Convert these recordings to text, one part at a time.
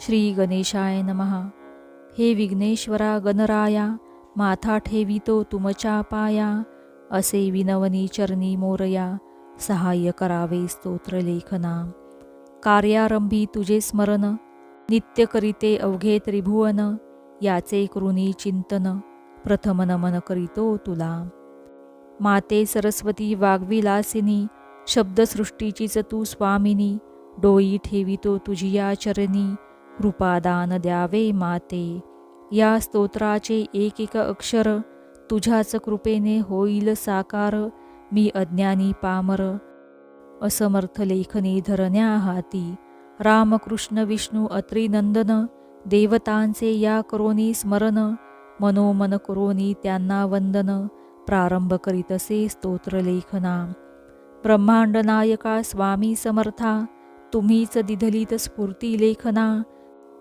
श्री गणेशाय नमः. हे विघ्नेश्वरा गणराया माथा ठेवितो तुमच्या पाया असे विनवनी चरणी मोरया सहाय्य करावे स्तोत्र लेखना. कार्यारंभी तुझे स्मरण नित्य करीते अवघे त्रिभुवन याचे कृणी चिंतन प्रथम नमन करीतो तुला. माते सरस्वती वाग्विलासिनी शब्दसृष्टीचीच तू स्वामिनी डोई ठेवितो तुझी या चरणी कृपादान द्यावे माते. या स्तोत्राचे एक एक अक्षर तुझ्याच कृपेने होईल साकार. मी अज्ञानी पामर. असमर्थ लेखनी धरण्या हाती. रामकृष्ण विष्णू अत्रिनंदन देवतांचे या करोनी स्मरण. मनोमन करोनी त्यांना वंदन. प्रारंभ करीतसे स्तोत्रलेखना. ब्रह्मांड नायका स्वामी समर्था तुम्हीच दिधलीत स्फूर्ती लेखना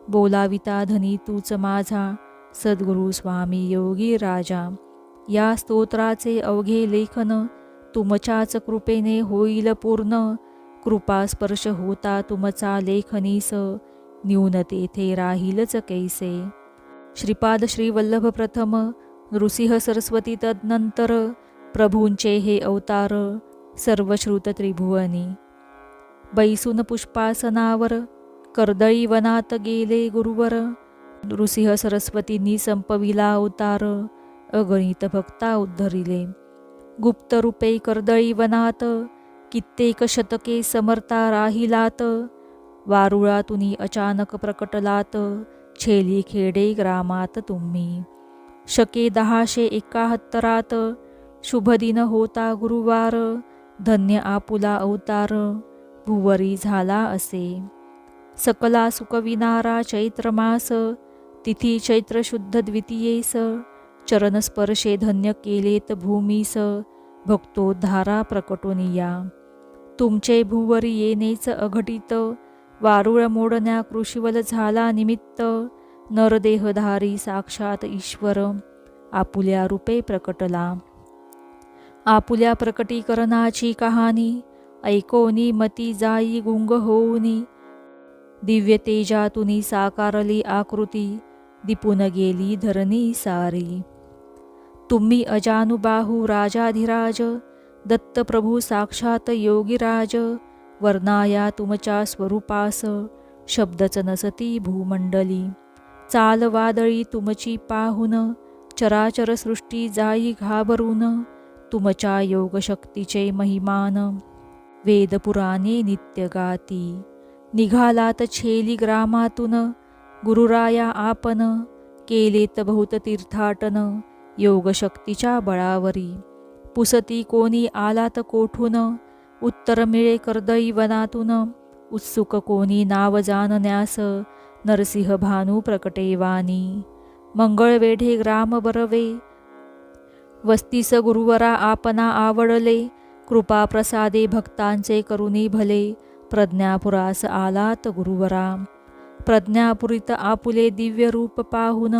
बोलाविता धनी तूच माझा सद्गुरु स्वामी योगी राजा. या स्तोत्राचे अवघे लेखन तुमच्याच कृपेने होईल पूर्ण. कृपा स्पर्श होता तुमचा लेखनीस न्यून तेथे राहीलच कैसे? श्रीपाद श्रीवल्लभ प्रथम नृसिंह सरस्वती तदनंतर प्रभूंचे हे अवतार सर्वश्रुत त्रिभुवनी. बैसून पुष्पासनावर कर्दळी वनात गेले गुरुवर. नृसिंह सरस्वतींनी संपविला अवतार. अगणित भक्ता उद्धरिले. गुप्त रूपे कर्दळी वनात. कित्येक शतके समर्था राहिलात. वारुळातून अचानक प्रकटलात. छेली खेडे ग्रामात तुम्ही. शके दहाशे एकाहत्तरात. शुभदिन होता गुरुवार. धन्य आपुला अवतार. भुवरी झाला असे. सकला सुकविनारा चैत्रमास तिथी चैत्र शुद्ध द्वितीयेस चरणस्पर्शे धन्य केलेत भूमीस भक्तोद्धारा प्रकटोनिया. तुमचे भुवरी येनेच अघटित वारुळ मोडण्या कृषीवल झाला निमित्त नरदेहधारी साक्षात ईश्वर आपुल्या रूपे प्रकटला. आपुल्या प्रकटीकरणाची कहाणी ऐकोनी मती जाई गुंग होऊनी दिव्य तेजातुनी साकारली आकृती दिपून गेली धरणी सारी. तुम्ही अजानुबाहू राजाधिराज दत्तप्रभू साक्षात योगीराज वर्णाया तुमच्या स्वरूपास शब्दच नसती भूमंडली. चालवादळी तुमची पाहून चराचर सृष्टी जाई घाबरून तुमच्या योगशक्तीचे महिमान. वेदपुराणे नित्य गाती निघालात छेली ग्रामातून. गुरुराया आपण केलेत बहुत तीर्थाटन योगशक्तीच्या बळावरी. पुसती कोणी आलात कोठून? उत्तर मिळे कर्दई वनातून उत्सुक कोणी नाव जाणण्यास नरसिंह भानू प्रकटेवानी मंगळवेढे ग्राम बरवे. वस्तीस गुरुवरा आपना आवडले. कृपा प्रसादे भक्तांचे करुणी भले. प्रज्ञापुरास आलात गुरुवरा. प्रज्ञापुरीत आपुले दिव्य रूप पाहून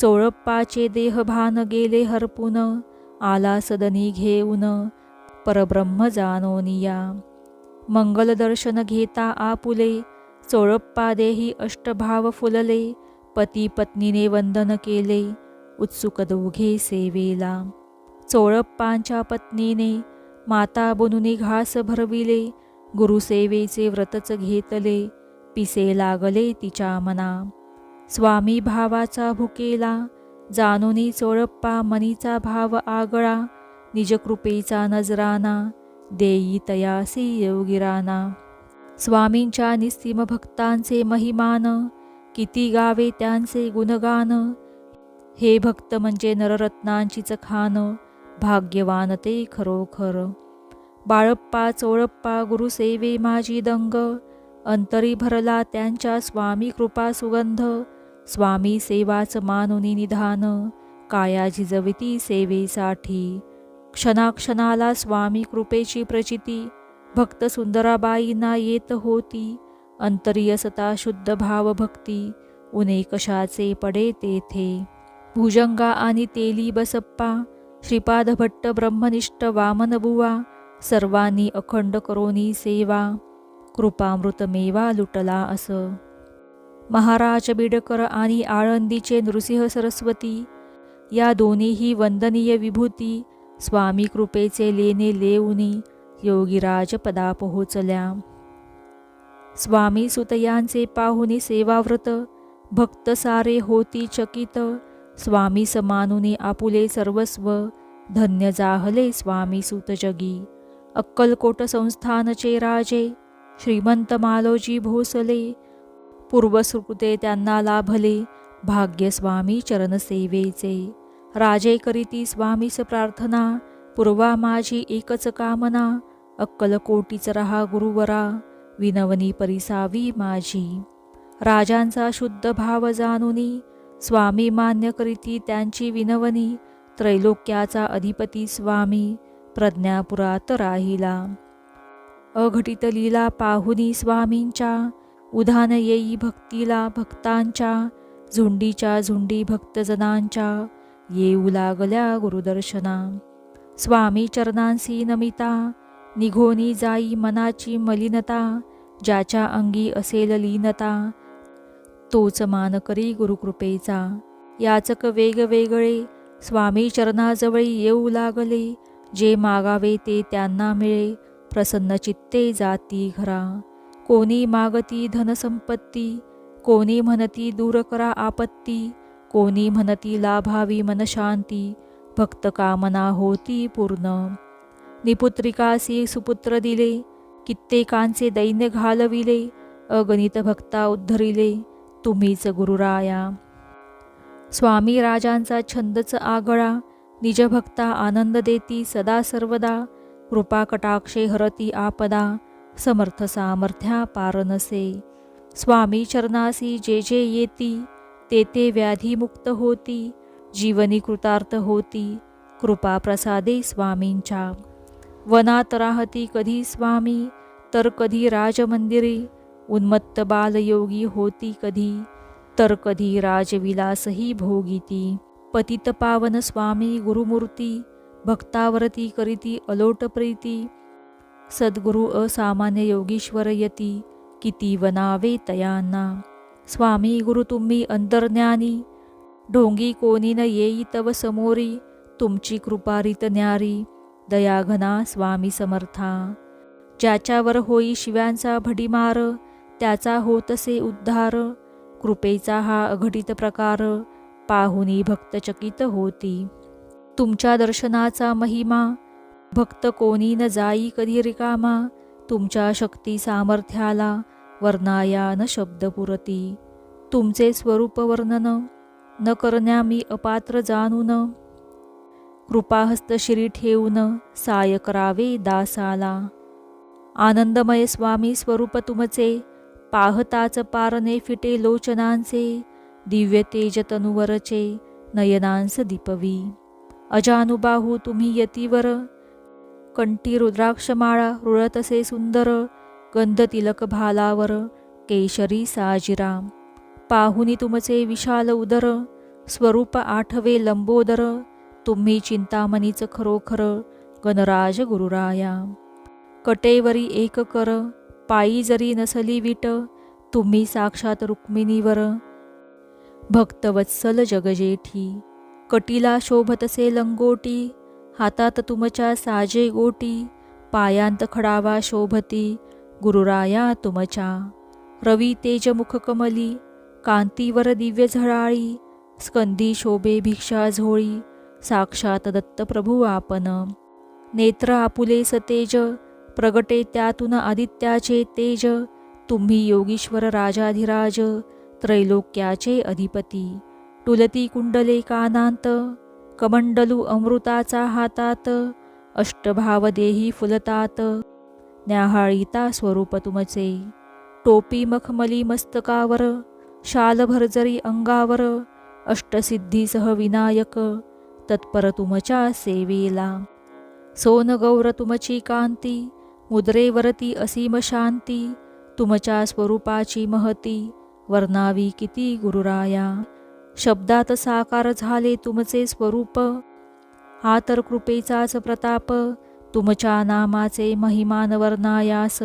चोळप्पाचे देहभान गेले हरपून आला सदनी घेऊन परब्रह्म जाणोनिया. मंगलदर्शन घेता आपुले चोळप्पा देही अष्टभाव फुलले पती पत्नीने वंदन केले उत्सुक दोघे सेवेला. चोळप्पांच्या पत्नीने माता बनूने घास भरविले गुरुसेवेचे व्रतच घेतले. पिसे लागले तिच्या मना. स्वामी भावाचा भुकेला जाणूनी चोळप्पा मनीचा भाव आगळा निजकृपेचा नजराना देई तयासी योगिराना. स्वामींच्या निस्तिम भक्तांचे महिमान किती गावे त्यांचे गुणगान. हे भक्त म्हणजे नररत्नांचीच खान भाग्यवान ते खरोखर. बाळप्पा चोळप्पा गुरुसेवे माझी दंग. अंतरी भरला त्यांच्या स्वामी कृपा सुगंध. स्वामी सेवाच मानुनी निधान. काया झिजविती सेवेसाठी. क्षणाक्षणाला स्वामी कृपेची प्रचिती. भक्त सुंदराबाईंना येत होती. अंतरियसता शुद्ध भाव भक्ती उने कशाचे पडे तेथे. भुजंगा आणि तेली बसप्पा. श्रीपाद भट्ट ब्रह्मनिष्ठ वामनबुवा. सर्वांनी अखंड करोनी सेवा कृपामृतमेवा लुटला अस. महाराज बिडकर आणि आळंदीचे नृसिंह सरस्वती या दोन्हीही वंदनीय विभूती स्वामी कृपेचे लेणे लेऊनी योगीराज पदा पोहोचल्या. स्वामी सुतयांचे पाहुणे सेवाव्रत भक्त सारे होती चकित स्वामी समानुनी आपुले सर्वस्व धन्य जाहले स्वामी सुतजगी. अक्कलकोट संस्थानचे राजे श्रीमंत मालोजी भोसले. पूर्वसुकृते त्यांना लाभले भाग्यस्वामी चरणसेवेचे. राजे करीती स्वामीस प्रार्थना पूर्वा माझी एकच कामना अक्कलकोटीच रहा गुरुवरा विनवनी परिसावी माझी. राजांचा शुद्ध भाव जाणुनी स्वामी मान्य करीती त्यांची विनवनी त्रैलोक्याचा अधिपती स्वामी प्रज्ञापुरात राहिला अघटित लीला पाहुनी स्वामींच्या उधान येई भक्तीला भक्तांच्या झुंडीच्या झुंडी भक्तजनांच्या येऊ लागल्या गुरुदर्शना. स्वामी चरणांसी नमिता निघोनी जाई मनाची मलिनता ज्याच्या अंगी असेल लीनता तोच मान करी गुरुकृपेचा. याचक वेगवेगळे स्वामी चरणाजवळी येऊ लागले जे मागावे ते त्यांना मिळे. प्रसन्न चित्ते जाती घरा. कोणी मागती धनसंपत्ती कोणी म्हणती दूर करा आपत्ती कोणी म्हणती लाभावी मनशांती भक्त कामना होती पूर्ण. निपुत्रिकासी सुपुत्र दिले कित्येकांचे दैन्य घालविले अगणित भक्ता उद्धरिले तुम्हीच गुरुराया. स्वामी राजांचा छंदच आगळा निजभक्ता आनंद देती सदा सर्वदा कृपा कटाक्षे हरती आपदा समर्थ सामर्थ्या पारनसे. स्वामी चरणासी जे जे येती ते ते व्याधीमुक्त होती जीवनी कृतार्थ होती कृपा प्रसादे स्वामींच्या. वनात राहती कधी स्वामी तर कधी राजमंदिरी उन्मत्त बालयोगी होती कधी तर कधी राजविलासही भोगिती. पतित पावन स्वामी गुरुमूर्ती भक्तावरती करीती अलोट प्रीती सद्गुरु असामान्य योगीश्वर यती किती वनावे तयांना. स्वामी गुरु तुम्ही अंतर्ज्ञानी ढोंगी कोणी न येई तव समोरी तुमची कृपारित न्यारी दयाघना स्वामी समर्था. ज्याच्यावर होई शिव्यांचा भडीमार त्याचा होतसे उद्धार कृपेचा हा अघटित प्रकार पाहुनी भक्तचकित होती. तुमच्या दर्शनाचा महिमा भक्त कोणी न जाई कधी रिकामा तुमच्या शक्ती सामर्थ्याला वर्णाया न शब्द पुरती. तुमचे स्वरूप वर्णन न करण्या मी अपात्र जाणून. कृपाहस्त शिरी ठेवून साय करावे दासाला. आनंदमय स्वामी स्वरूप तुमचे पाहताच पारणे फिटे लोचनांचे. दिव्य तेज तनुवरचे नयनांस दीपवी. अजानुबाहू तुम्ही यतीवर. कंठी रुद्राक्षमाळा रुळतसे सुंदर. गंध तिलक भालावर. केशरी साजिरा पाहुनी तुमचे विशाल उदर. स्वरूप आठवे लंबोदर. तुम्ही चिंतामणीच खरोखर. गणराज गुरुराया. कटेवरी एक कर. पायी जरी नसली विट. तुम्ही साक्षात रुक्मिणीवर. भक्तवत्सल जगजेठी कटीला शोभतसे लंगोटी हातात तुमच्या साजे गोटी पायांत खडावा शोभती गुरुराया तुमच्या. रवी तेज मुखकमली कांतीवर दिव्य झळाळी स्कंदी शोभे भिक्षा झोळी साक्षात दत्तप्रभू आपण नेत्र आपुले सतेज प्रगटे त्यातून आदित्याचे तेज तुम्ही योगीश्वर राजाधिराज त्रैलोक्याचे अधिपती. टुलती कुंडले कानांत कमंडलू अमृताचा हातात अष्टभाव देही फुलतात. न्याहाळीता स्वरूप तुमचे टोपी मखमली मस्तकावर शालभरजरी अंगावर अष्टसिद्धीसह विनायक तत्पर तुमच्या सेवेला. सोनगौर तुमची कांती मुद्रेवरती असीम शांती तुमच्या स्वरूपाची महती वर्णावी किती गुरुराया. शब्दात साकार झाले तुमचे स्वरूप. हा तर कृपेचाच प्रताप. तुमच्या नामाचे महिमान वर्णायास.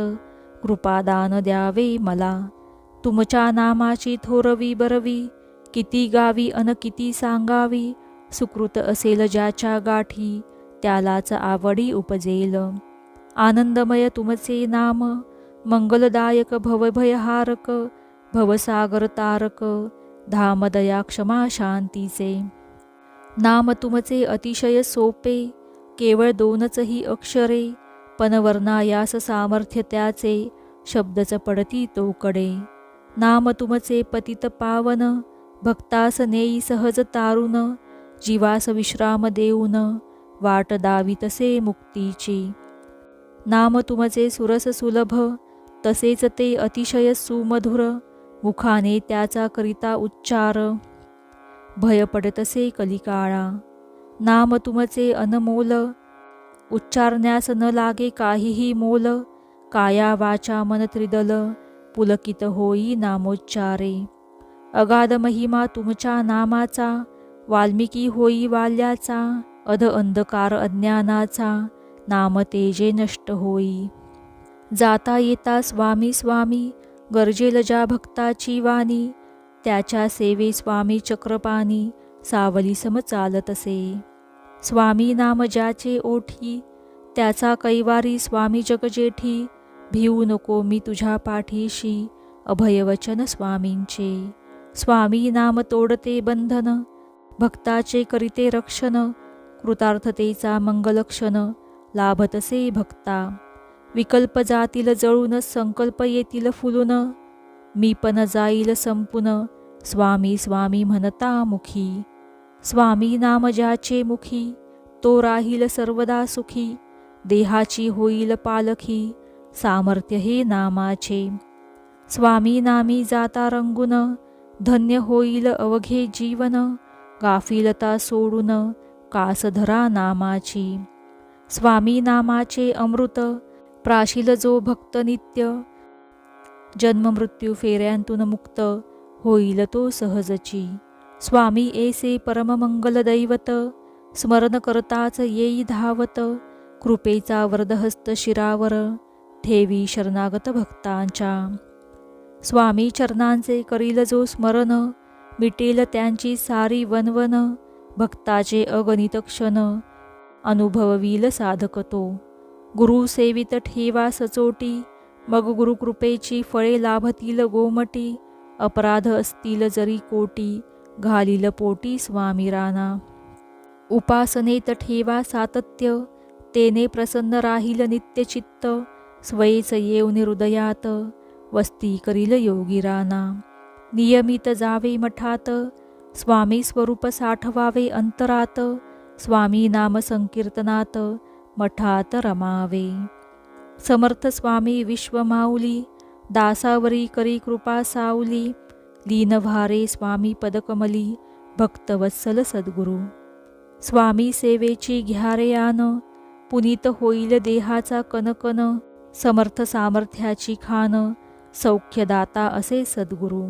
कृपादान द्यावे मला. तुमच्या नामाची थोरवी बरवी. किती गावी अन किती सांगावी. सुकृत असेल ज्याच्या गाठी त्यालाच आवडी उपजेल. आनंदमय तुमचे नाम. मंगलदायक भवभयहारक. भवसागर तारक धामदया क्षमा शांतीचे. नाम तुमचे अतिशय सोपे केवळ दोनचही अक्षरे पण वर्णायास सामर्थ्य त्याचे शब्दच पडती तोकडे. नाम तुमचे पतित पावन भक्तास नेई सहज तारुण जीवास विश्राम देऊन वाट दावितसे मुक्तीची. नाम तुमचे सुरस सुलभ तसेच ते अतिशय सुमधुर मुखाने त्याचा करिता उच्चार. भय पडतसे कलिकाळा. नाम तुमचे अनमोल. उच्चारण्यास न लागे काहीही मोल. काया वाचा मन त्रिदल. पुलकित होई नामोच्चारे. अगाध महिमा तुमच्या नामाचा. वाल्मिकी होई वाल्याचा. अध अंधकार अज्ञानाचा. नाम तेजे नष्ट होई. जाता येता स्वामी स्वामी. गरजेल ज्या भक्ताची वाणी त्याच्या सेवे स्वामी चक्रपाणी सावली सम चालतसे स्वामी नाम ज्याचे ओठी त्याचा कैवारी स्वामी जगजेठी भिऊ नको मी तुझ्या पाठीशी अभयवचन स्वामींचे. स्वामी नाम तोडते बंधन भक्ताचे करिते रक्षण कृतार्थतेचा मंगलक्षण लाभतसे भक्ता. विकल्प जातील जळून संकल्प येतील फुलून. मी पण जाईल संपून. स्वामी स्वामी म्हणता मुखी. स्वामी नाम ज्याचे मुखी तो राहील सर्वदा सुखी. देहाची होईल पालखी सामर्थ्य हे नामाचे. स्वामी नामी जाता रंगून धन्य होईल अवघे जीवन. गाफिलता सोडून कासधरा नामाची. स्वामी नामाचे अमृत प्राशील जो भक्त नित्य जन्ममृत्यू फेऱ्यांतून मुक्त होईल तो सहजची. स्वामी एसे परममंगल दैवत स्मरण करताच येई धावत कृपेचा वरदहस्त शिरावर ठेवी शरणागत भक्तांच्या. स्वामी चरणांचे करील जो स्मरण मिटेल त्यांची सारी वनवन भक्ताचे अगणित क्षण अनुभववील साधक तो. गुरु सेवित ठेवा सचोटी. मग गुरुकृपेची फळे लाभतील गोमटी. अपराध असतील जरी कोटी घालील पोटी स्वामी राना उपासनेत ठेवा सातत्य तेने प्रसन्न राहील नित्यचित्त स्वयेच येऊन हृदयात वस्ती करील योगी राना नियमित जावे मठात स्वामी स्वरूप साठवावे अंतरात. स्वामी नाम संकीर्तनात मठात रमावे समर्थ स्वामी विश्वमाऊली दासावरी करी कृपा सावली लीनभारे स्वामी पदकमली भक्तवत्सल सद्गुरू। स्वामी सेवेची घ्यारे आन पुनीत होईल देहाचा कनकन समर्थ सामर्थ्याची खान सौख्यदाता असे सद्गुरू।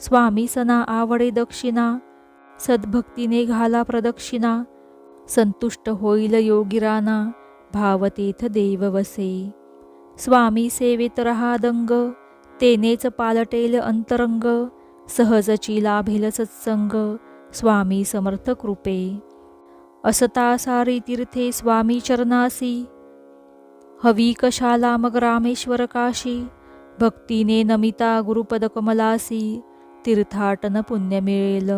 स्वामी सना आवडे दक्षिणा सद्भक्तीने घाला प्रदक्षिणा संतुष्ट होईल योगिराना। भावतेथ देव वसे. स्वामी सेवेत रहा दंग तेनेच पालटेल अंतरंग सहजची लाभेल सत्संग स्वामी समर्थ कृपे. असता सारी तीर्थे स्वामी चरणासी हवी कशाला मग रामेश्वर काशी भक्तीने नमिता गुरुपद कमलासी तीर्थाटन पुण्य मिळेल.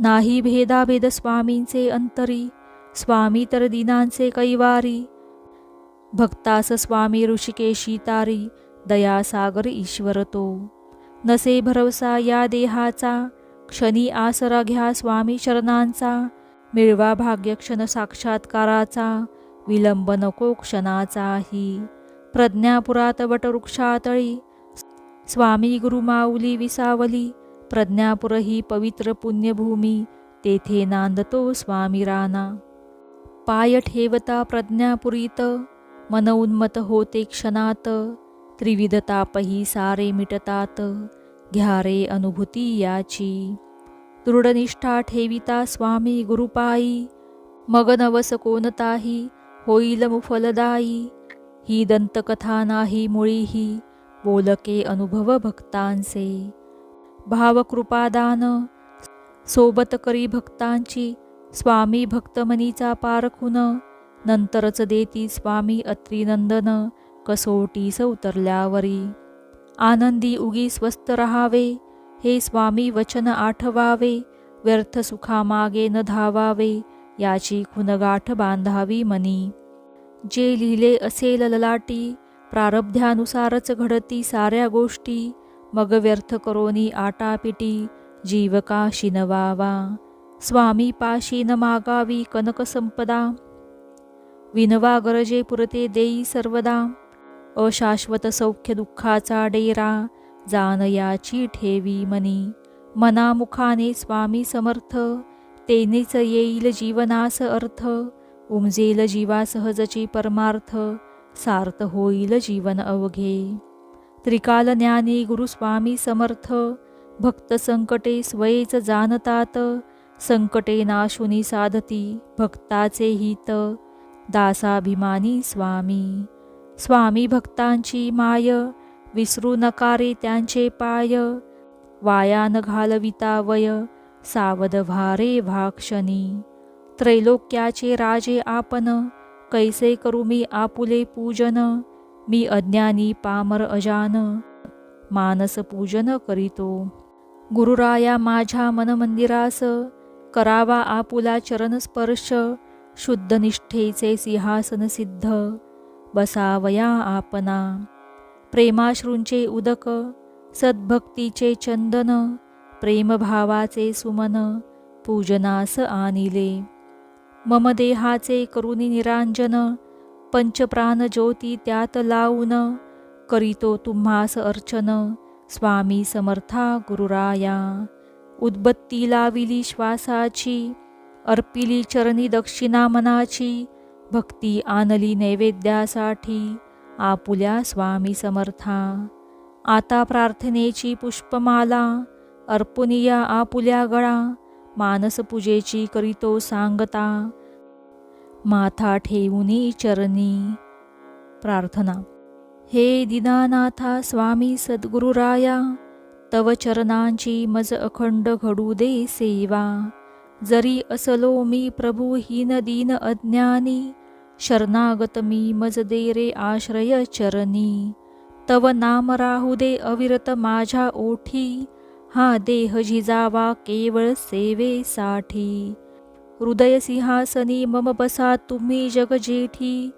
नाही भेदाभेद स्वामींचे अंतरी स्वामी तर दिनांचे कैवारी. भक्तास स्वामी ऋषिकेशी तारी दयासागर ईश्वर तो. नसे भरवसा या देहाचा क्षणी आसरा घ्या स्वामी शरणांचा. मिळवा भाग्यक्षण साक्षात्काराचा विलंब नको क्षणाचाही. प्रज्ञापुरात वटवृक्षातळी स्वामी गुरुमाऊली विसावली. प्रज्ञापुर ही पवित्र पुण्यभूमी तेथे नांदतो स्वामी राना पाय ठेवता प्रज्ञापुरीत मन उन्मत होते क्षणात त्रिविध तापही सारे मिटतात घ्या रे अनुभूती याची. दृढनिष्ठा ठेविता स्वामी गुरुपायी मग नवस कोणताही होईल मुफलदायी ही दंतकथा नाही मुळीही बोलके अनुभव भक्तांचे. भावकृपादान सोबत करी भक्तांची स्वामी भक्तमनीचा पारखून नंतरच देती स्वामी अत्रिनंदन. कसोटीस उतरल्यावरी. आनंदी उगी स्वस्त रहावे. हे स्वामी वचन आठवावे. व्यर्थ सुखामागे न धावावे. याची खुनगाठ बांधावी मनी. जे लिहिले असेल ललाटी प्रारब्ध्यानुसारच घडती साऱ्या गोष्टी. मग व्यर्थ करोनी आटापिटी जीवका शिनवावा. स्वामी पाशी न मागावी कनक संपदा विनवा गरजे पुरते देई सर्वदा. अशाश्वत सौख्य दुःखाचा डेरा जान याची ठेवी मनी. मनामुखाने स्वामी समर्थ तेनेच येईल जीवनास अर्थ. उमजेल जीवा सहजची परमार्थ सार्थ होईल जीवन अवघे. त्रिकाल ज्ञानी गुरुस्वामी समर्थ भक्त संकटे स्वयेच जाणतात. संकटे नाशुनी साधती भक्ताचे हित. दासाभिमानी स्वामी स्वामी भक्तांची माय विसरू नकारे त्यांचे पाय. वायान घालविता वय सावध भारे भाक्षणी. त्रैलोक्याचे राजे आपण कैसे करू मी आपुले पूजन? मी अज्ञानी पामर अजान मानस पूजन करीतो. गुरुराया माझ्या मनमंदिरास करावा आपुला चरणस्पर्श शुद्ध निष्ठेचे सिंहासन सिद्ध बसावया आपना प्रेमाश्रूंचे उदक सद्भक्तीचे चंदन प्रेमभावाचे सुमन पूजनास आनिले मम देहाचे करुणी निरांजन पंचप्राण ज्योती त्यात लावून करीतो तुम्हास अर्चन स्वामी समर्था गुरुराया. उद्बत्ती लाविली श्वासाची अर्पिली चरणी दक्षिणा मनाची भक्ती आणली नैवेद्यासाठी आपुल्या स्वामी समर्था. आता प्रार्थनेची पुष्पमाला अर्पुनिया आपुल्या गळा मानसपूजेची करीतो सांगता. माथा ठेवूनी चरणी. प्रार्थना. हे दिनानाथा स्वामी सद्गुरुराया तव चरणांची मज अखंड घडू दे सेवा. जरी असलो मी प्रभू हीन दीन अज्ञानी शरणागत मी मज दे रे आश्रय चरणी. तव नाम राहू दे अविरत माझ्या ओठी हा देह झिजावा केवळ सेवेसाठी. हृदय सिंहासनी मम बसा तुम्ही जगजेठी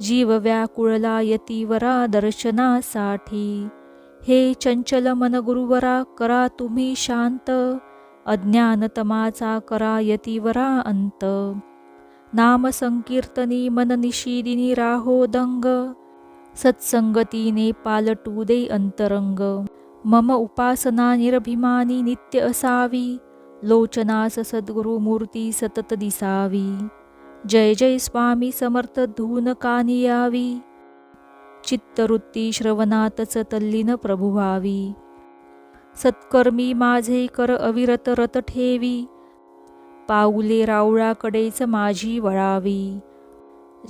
जीव व्याकुळला यतीवरा दर्शनासाठी. हे चंचल मन गुरुवरा करा तुम्ही शांत अज्ञानतमाचा करा यतीवरा अंत. नाम संकीर्तनी मन निशिदिनी राहो दंग सत्संगतीने पालटू दे अंतरंग. मम उपासना निरभिमानी नित्य असावी लोचनास सद्गुरुमूर्ती सतत दिसावी. जय जय स्वामी समर्थ धून कानियावी यावी. चित्तवृत्ती श्रवणातच तल्लीन प्रभु व्हावी. सत्कर्मी माझे कर अविरत रत ठेवी. पाऊले रावळाकडेच माझी वळावी.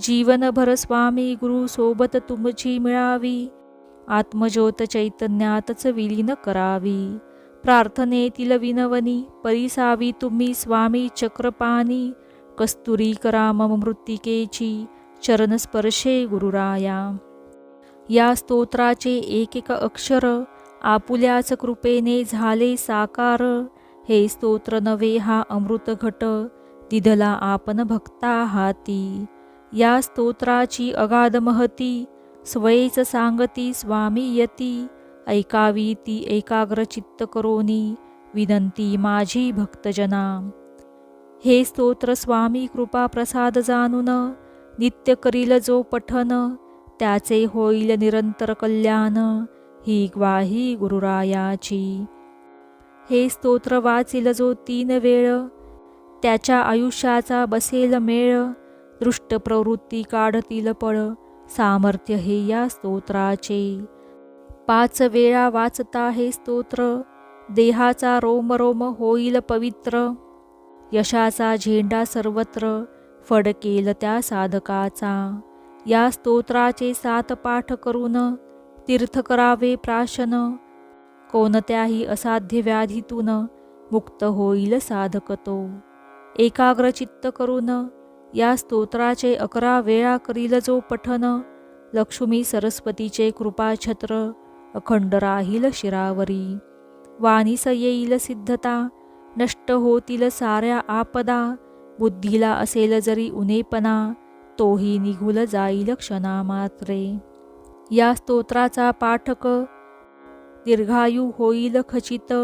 जीवनभर स्वामी गुरु सोबत तुमची मिळावी. आत्मज्योत चैतन्यातच विलीन करावी. प्रार्थनेतील विनवनी परिसावी तुम्ही स्वामी चक्रपाणी. कस्तुरी करा मम मृत्तिकेची चरणस्पर्शे गुरुराया. या स्तोत्राचे एकेक अक्षर आपुल्याच कृपेने झाले साकार. हे स्तोत्र नवे हा अमृत घट दिधला आपण भक्ता हाती. या स्तोत्राची अगाध महती स्वयेच सांगती स्वामी यती. ऐकावी ती एकाग्र चित्त करोनी विनंती माझी भक्तजना. हे स्तोत्र स्वामी कृपा प्रसाद जाणून नित्य करील जो पठन त्याचे होईल निरंतर कल्याण. ही ग्वाही गुरुरायाची. हे स्तोत्र वाचिल जो तीन वेळ. त्याच्या आयुष्याचा बसेल मेळ. दृष्ट प्रवृत्ती काढतील पळ. सामर्थ्य हे या स्तोत्राचे. पाच वेळा वाचता हे स्तोत्र. देहाचा रोमरोम होईल पवित्र. यशाचा झेंडा सर्वत्र. फडकेल त्या साधकाचा. या स्तोत्राचे सात पाठ करून तीर्थ करावे प्राशन. कोणत्याही असाध्य व्याधीतून मुक्त होईल साधक तो. एकाग्रचित्त करून या स्तोत्राचे अकरा वेळा करील जो पठन लक्ष्मी सरस्वतीचे कृपाछत्र अखंड राहील शिरावरी. वाणीस येईल सिद्धता नष्ट होतील साऱ्या आपदा बुद्धीला असेल जरी उनेपणा तोही निघूल जाईल क्षणामात्रे. या स्तोत्राचा पाठक दीर्घायू होईल खचित.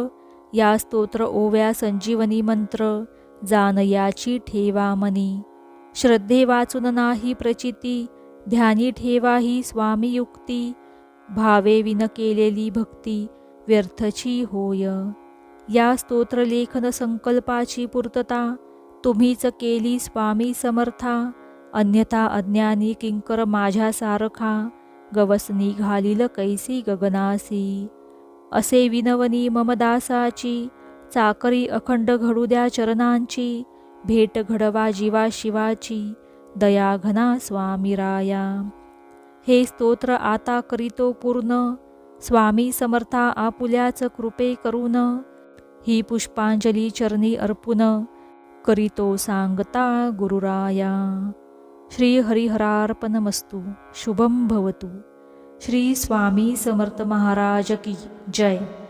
या स्तोत्र ओव्या संजीवनी मंत्र जानयाची ठेवा मनी. श्रद्धे वाचून नाही प्रचिती ध्यानी ठेवा ही स्वामी युक्ती भावे विन केलेली भक्ती व्यर्थची होय. या स्तोत्रलेखन संकल्पाची पूर्तता तुम्हीच केली स्वामी समर्था. अन्यथा अज्ञानी किंकर माझ्या सारखा गवसनी घालील कैसी गगनासी. असे विनवनी ममदासाची चाकरी अखंड घडू द्या चरणांची भेट घडवा जीवा शिवाची दया घना स्वामी राया. हे स्तोत्र आता करीतो पूर्ण स्वामी समर्था आपुल्याच कृपे करून ही पुष्पांजली चरणी अर्पून करीतो सांगता गुरुराया. श्री हरिहरार्पणमस्तु शुभम भवतु। श्री स्वामी समर्थ महाराज की जय।